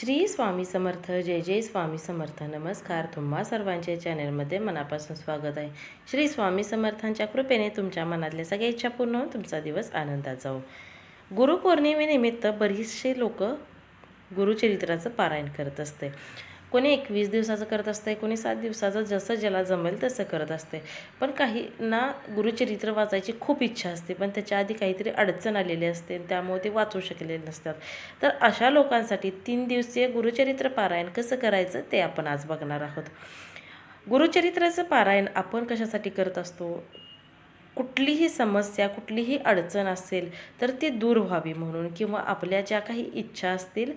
श्री स्वामी समर्थ जय जय स्वामी समर्थ. नमस्कार तुम्हा सर्वांच्या चॅनलमध्ये मनापासून स्वागत आहे. श्री स्वामी समर्थांच्या कृपेने तुमच्या मनातल्या सगळ्या इच्छा पूर्ण होऊन तुमचा दिवस आनंदात जाऊ हो. गुरुपौर्णिमेनिमित्त बरीचसे लोक गुरुचरित्राचं पारायण करत असते. कोणी एकवीस दिवसाचं करत असतंय कोणी सात दिवसाचं जसं ज्याला जमेल तसं करत असते पण काहींना गुरुचरित्र वाचायची खूप इच्छा असते पण त्याच्या आधी काहीतरी अडचण आलेली असते त्यामुळे ते वाचू शकलेले नसतात. तर अशा लोकांसाठी तीन दिवसीय गुरुचरित्र पारायण कसं करायचं ते आपण आज बघणार आहोत. गुरुचरित्राचं पारायण आपण कशासाठी करत असतो? कुठलीही समस्या कुठलीही अडचण असेल तर ती दूर व्हावी म्हणून किंवा आपल्या ज्या काही इच्छा असतील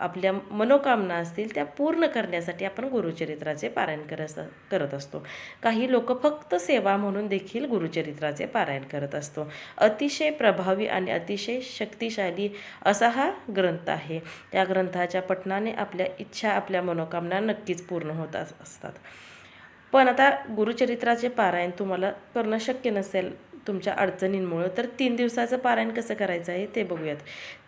आपल्या मनोकामना असतील त्या पूर्ण करण्यासाठी आपण गुरुचरित्राचे पारायण करत करत असतो. काही लोक फक्त सेवा म्हणून देखील गुरुचरित्राचे पारायण करत असतो. अतिशय प्रभावी आणि अतिशय शक्तिशाली असा हा ग्रंथ आहे. या ग्रंथाच्या पठणाने आपल्या इच्छा आपल्या मनोकामना नक्कीच पूर्ण होत असतात. पण आता गुरुचरित्राचे पारायण तुम्हाला करणं शक्य नसेल. तुमच्या अडचणींमुळं. तर तीन दिवसाचं पारायण कसं करायचं आहे ते बघूयात.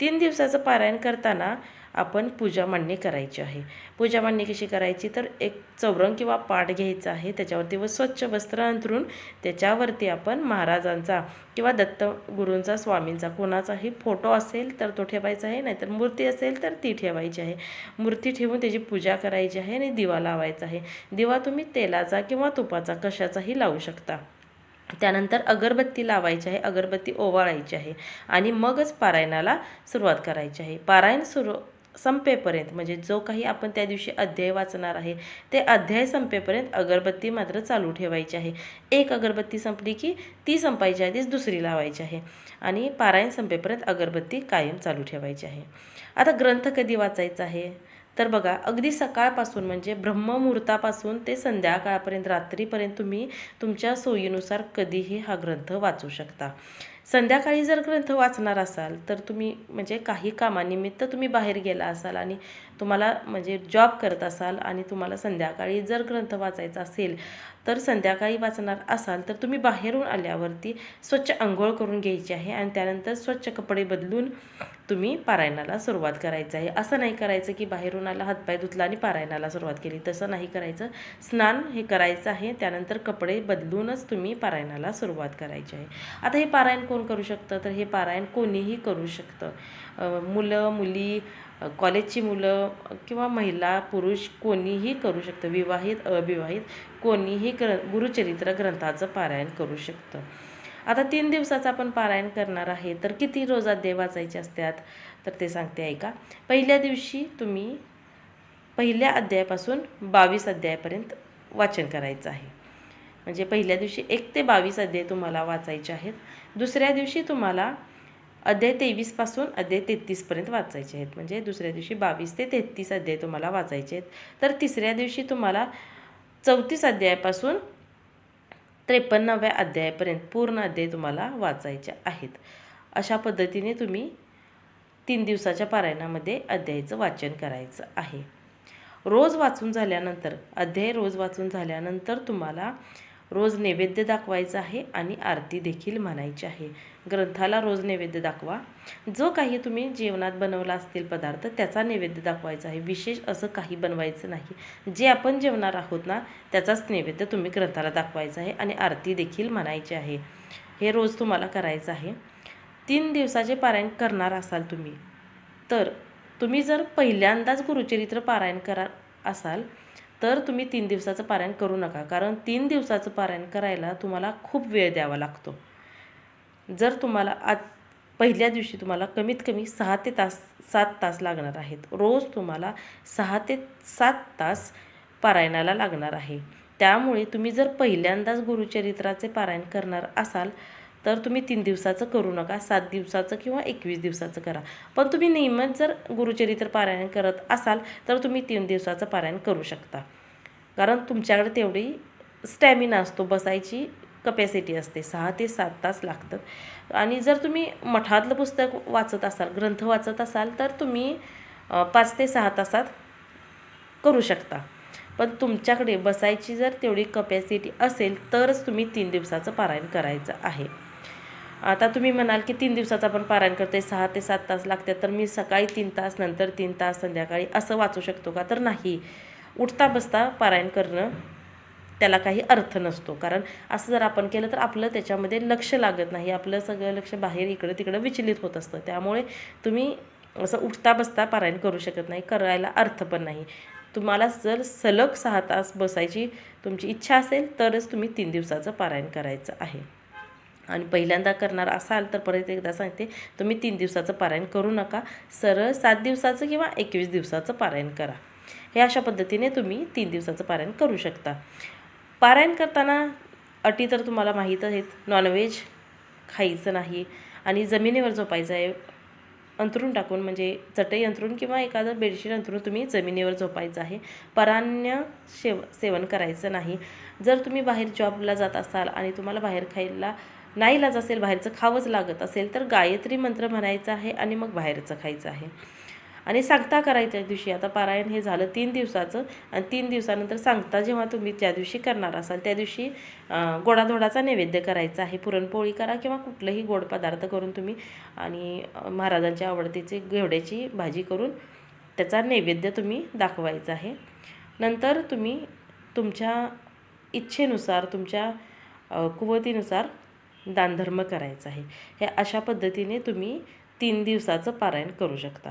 तीन दिवसाचं पारायण करताना आपण पूजा मांडणी करायची आहे. पूजा मांडणी कशी करायची? तर एक चौरंग किंवा पाट घ्यायचा आहे. त्याच्यावरती व स्वच्छ वस्त्र अंथरून त्याच्यावरती आपण महाराजांचा किंवा दत्त गुरूंचा स्वामींचा कोणाचाही फोटो असेल तर तो ठेवायचा आहे. नाहीतर मूर्ती असेल तर ती ठेवायची आहे. मूर्ती ठेवून त्याची पूजा करायची आहे आणि दिवा लावायचा आहे. दिवा तुम्ही तेलाचा किंवा तुपाचा कशाचाही लावू शकता. त्यानंतर अगरबत्ती लावायची आहे अगरबत्ती ओवाळायची आहे आणि मगच पारायणाला सुरुवात करायची आहे. पारायण सुरू संपेपर्यंत म्हणजे जो काही आपण त्या दिवशी अध्याय वाचणार आहे ते अध्याय संपेपर्यंत अगरबत्ती मात्र चालू ठेवायची आहे. एक अगरबत्ती संपली की ती संपायची आधीच दुसरी लावायची आहे आणि पारायण संपेपर्यंत अगरबत्ती कायम चालू ठेवायची आहे. आता ग्रंथ कधी वाचायचा आहे? तर बघा अगदी सकाळपासून म्हणजे ब्रह्ममुहूर्तापासून ते संध्याकाळपर्यंत रात्रीपर्यंत तुम्ही तुमच्या सोयीनुसार कधीही हा ग्रंथ वाचू शकता. संध्याकाळी जर ग्रंथ वाचणार असाल तर तुम्ही म्हणजे काही कामानिमित्त तुम्ही बाहेर गेला असाल आणि तुम्हाला म्हणजे जॉब करत असाल आणि तुम्हाला संध्याकाळी जर ग्रंथ वाचायचा असेल तर संध्याकाळी वाचणार असाल तर तुम्ही बाहेरून आल्यावरती स्वच्छ आंघोळ करून घ्यायची आहे आणि त्यानंतर स्वच्छ कपडे बदलून तुम्ही पारायणाला सुरुवात करायचं आहे. असं नाही करायचं की बाहेरून आला हातपाय धुतला आणि पारायणाला सुरुवात केली. तसं नाही करायचं. स्नान हे करायचं आहे. त्यानंतर कपडे बदलूनच तुम्ही पारायणाला सुरुवात करायची आहे. आता हे पारायण कोण करू शकतं? तर हे पारायण कोणीही करू शकतं. मुलं मुली कॉलेजची मुलं किंवा महिला पुरुष कोणीही करू शकतं. विवाहित अविवाहित कोणीही ग्र गुरुचरित्र ग्रंथाचं पारायण करू शकतं. आता तीन दिवसाचं आपण पारायण करणार आहे. तर किती रोज अध्याय वाचायचे असतात? तर ते सांगते ऐका. पहिल्या दिवशी तुम्ही पहिल्या अध्यायापासून बावीस अध्यायापर्यंत वाचन करायचं आहे. म्हणजे पहिल्या दिवशी एक ते बावीस अध्याय तुम्हाला वाचायचे आहेत. दुसऱ्या दिवशी तुम्हाला अध्याय तेवीसपासून अध्याय तेहतीसपर्यंत वाचायचे आहेत. म्हणजे दुसऱ्या दिवशी बावीस ते तेहतीस अध्याय तुम्हाला वाचायचे आहेत. तर तिसऱ्या दिवशी तुम्हाला चौतीस अध्यायापासून त्रेपन्नाव्या अध्यायापर्यंत पूर्ण अध्याय तुम्हाला वाचायचे आहेत. अशा पद्धतीने तुम्ही तीन दिवसाच्या पारायणामध्ये अध्यायाचं वाचन करायचं आहे. रोज वाचून झाल्यानंतर अध्याय रोज वाचून झाल्यानंतर तुम्हाला रोज नैवेद्य दाखवायचं आहे आणि आरती देखील म्हणायची आहे. ग्रंथाला रोज नैवेद्य दाखवा. जो काही तुम्ही जेवणात बनवला असतील पदार्थ त्याचा नैवेद्य दाखवायचा आहे. विशेष असं काही बनवायचं नाही. जे आपण जेवणार आहोत ना त्याचाच नैवेद्य तुम्ही ग्रंथाला दाखवायचा आहे आणि आरती देखील म्हणायची आहे. हे रोज तुम्हाला करायचं आहे. तीन दिवसाचे पारायण करणार असाल तुम्ही तर तुम्ही जर पहिल्यांदाच गुरुचरित्र पारायण करा असाल तर तुम्ही तीन दिवसाचं पारायण करू नका. कारण तीन दिवसाचं पारायण करायला तुम्हाला खूप वेळ द्यावा लागतो. जर तुम्हाला आज पहिल्या दिवशी तुम्हाला कमीत कमी सहा ते तास सात तास लागणार आहेत. रोज तुम्हाला सहा ते सात तास पारायणाला लागणार आहे. त्यामुळे तुम्ही जर पहिल्यांदाच गुरुचरित्राचे पारायण करणार असाल तर तुम्ही तीन दिवसाचं करू नका सात दिवसाचं किंवा एकवीस दिवसाचं करा. पण तुम्ही नियमित जर गुरुचरित्र पारायण करत असाल तर तुम्ही तीन दिवसाचं पारायण करू शकता. कारण तुमच्याकडे तेवढी स्टॅमिना असतो बसायची कपॅसिटी असते सहा ते सात तास लागतात. आणि जर तुम्ही मठातलं पुस्तक वाचत असाल ग्रंथ वाचत असाल तर तुम्ही पाच ते सहा तासात करू शकता. पण तुमच्याकडे बसायची जर तेवढी कपॅसिटी असेल तरच तुम्ही तीन दिवसाचं पारायण करायचं आहे. आता तुम्ही म्हणाल की तीन दिवसाचं आपण पारायण करतोय सहा ते सात तास लागतात तर मी सकाळी तीन तास नंतर तीन तास संध्याकाळी असं वाचू शकतो का? तर नाही. उठता बसता पारायण करणं त्याला काही अर्थ नसतो. कारण असं जर आपण केलं तर आपलं त्याच्यामध्ये लक्ष लागत नाही. आपलं सगळं लक्ष बाहेर इकडं तिकडं विचलित होत असतं. त्यामुळे तुम्ही असं उठता बसता पारायण करू शकत नाही. करायला अर्थ पण नाही. तुम्हाला जर सलग सहा तास बसायची तुमची इच्छा असेल तरच तुम्ही तीन दिवसाचं पारायण करायचं आहे. आणि पहिल्यांदा करणार असाल तर परत एकदा सांगते तुम्ही तीन दिवसाचं पारायण करू नका. सरळ सात दिवसाचं किंवा एकवीस दिवसाचं पारायण करा. हे अशा पद्धतीने तुम्ही तीन दिवसाचं पारायण करू शकता. पारायण करताना अटी तर तुम्हाला माहीत आहेत. नॉनव्हेज खायचं नाही आणि जमिनीवर झोपायचं आहे. अंथरून टाकून म्हणजे चटई अंथरून किंवा एखादं बेडशीट अंथरून तुम्ही जमिनीवर झोपायचं आहे. परान्य शेव सेवन करायचं नाही. जर तुम्ही बाहेर जॉबला जात असाल आणि तुम्हाला बाहेर खायला नाही लाज असेल बाहेरचं खावंच लागत असेल तर गायत्री मंत्र म्हणायचं आहे आणि मग बाहेरचं खायचं आहे. आणि सांगता करायच्या दिवशी. आता पारायण हे झालं तीन दिवसाचं आणि तीन दिवसानंतर सांगता जेव्हा तुम्ही ज्या दिवशी करणार असाल त्या दिवशी गोडाधोडाचा नैवेद्य करायचा आहे. पुरणपोळी करा किंवा कुठलंही गोड पदार्थ करून तुम्ही आणि महाराजांच्या आवडतीची घेवड्याची भाजी करून त्याचा नैवेद्य तुम्ही दाखवायचा आहे. नंतर तुम्ही तुमच्या इच्छेनुसार तुमच्या कुवतीनुसार दानधर्म करायचा आहे. हे अशा पद्धतीने तुम्ही तीन दिवसाचं पारायण करू शकता.